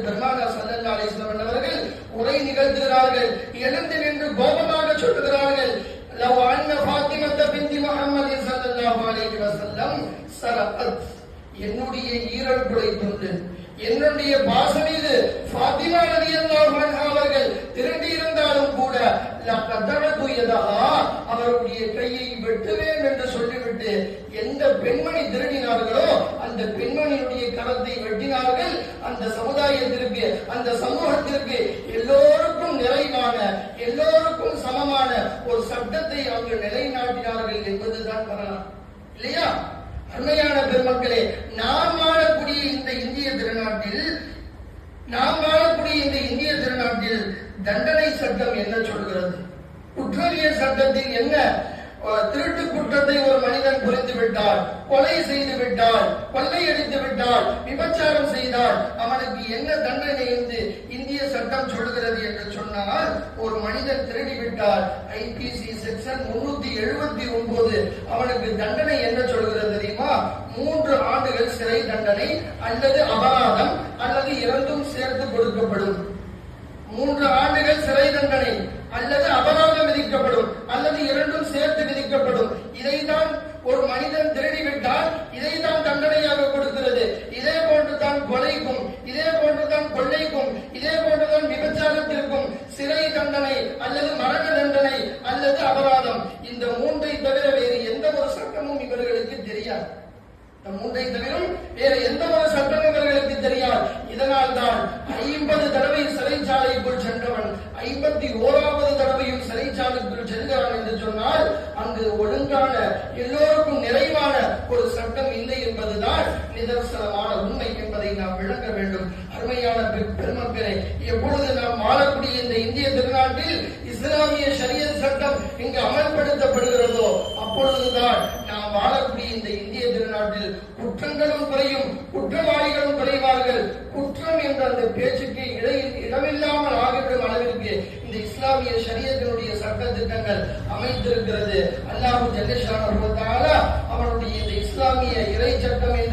பெருமானா சல்லல்லா அலிஸ்லாம் அவர்கள் உரை நிகழ்த்துகிறார்கள் எழுந்து நின்று கோபமாக சொல்லுகிறார்கள் لو أن فاطمة بنت محمد صلى الله عليه وسلم سرقت என்னுடைய ஈரல் துண்டு என்னுடைய பாசமீது ஃபாத்திமா ரலியல்லாஹு அன்ஹா அவர்கள் திருடி இருந்தாலும் கூட லக்கதரது யதஹா அவருடைய கையை வெட்டுவேன் என்று சொல்லிவிட்டு எந்த பெண்மணி திருடினார்களோ அந்த பெண்மணியுடைய கரத்தை வெட்டினார்கள். அந்த சமுதாயத்திற்கு அந்த சமூகத்திற்கு எல்லோருக்கும் நிறைவான எல்லோருக்கும் சமமான ஒரு சட்டத்தை அவர்கள் நிலைநாட்டினார்கள் என்பதுதான் வரலாம் இல்லையா? அருமையான பெருமக்களே நாம் வாழக்கூடிய இந்த இந்திய திருநாட்டில் நாம் வாழக்கூடிய இந்த இந்திய திருநாட்டில் தண்டனை சட்டம் என்ன சொல்கிறது? குற்றவியல் சட்டத்தில் என்ன திருட்டு குற்றத்தை ஒரு மனிதன் புரிந்து விட்டால் கொலை செய்து கொள்ளை கொள்ளையடித்து விட்டால் விபச்சாரம் செய்தால் அவனுக்கு என்ன தண்டனை என்று இந்திய சட்டம் சொல்கிறது என்று சொன்னால் ஒரு மனிதன் திருடி விட்டார் ஐபிசி செக்ஷன் முன்னூத்தி எழுபத்தி ஒன்பது அவனுக்கு தண்டனை என்ன சொல்கிறது தெரியுமா? மூன்று ஆண்டுகள் சிறை தண்டனை அல்லது அபராதம் அல்லது இரண்டும் சேர்த்து கொடுக்கப்படும். மூன்று ஆண்டுகள் போன்றுதான் சிறை தண்டனை அல்லது மரண தண்டனை அல்லது அபராதம். இந்த மூன்றை தவிர வேறு எந்த ஒரு சட்டமும் இவர்களுக்கு தெரியாது. இந்த மூன்றை தவிரும் வேற எந்த ஒரு சட்டம் இவர்களுக்கு தெரியாது. இதனால் தான் ஐம்பது தடவை சிறைச்சாலைக்குள் சென்றவன் ஐம்பத்தி ஓராவது தடவையும் சிறைச்சாலைக்குள் செல்கிறான் என்று சொன்னால் அங்கு ஒழுங்கான எல்லோருக்கும் நிறைவான ஒரு சட்டம் இல்லை என்பதுதான் நிதர்சனமான உண்மை என்பதை நாம் விளங்க வேண்டும். அருமையான பெ- பெருமக்களே எப்பொழுது நாம் வாழக்கூடிய இந்த இந்திய திருநாட்டில் இஸ்லாமிய ஷரியத் சட்டம் இங்கு அமல்படுத்தப்படுகிறதோ அப்பொழுதுதான் நாம் வாழக்கூடிய இந்த இந்திய திருநாட்டில் குற்றங்களும் குறையும் குற்றவாளிகளும் குறைவார்கள். குற்றம் என்ற அந்த பேச்சுக்கு இடையில் இடமில்லாமல் ஆகிவிடும் அளவிற்கு இந்த இஸ்லாமிய சரியத்தினுடைய சட்ட திட்டங்கள் அமைந்திருக்கிறது. அல்லாஹு ஜல்லேஷான அவனுடைய இந்த இஸ்லாமிய இறை சட்டம் என்று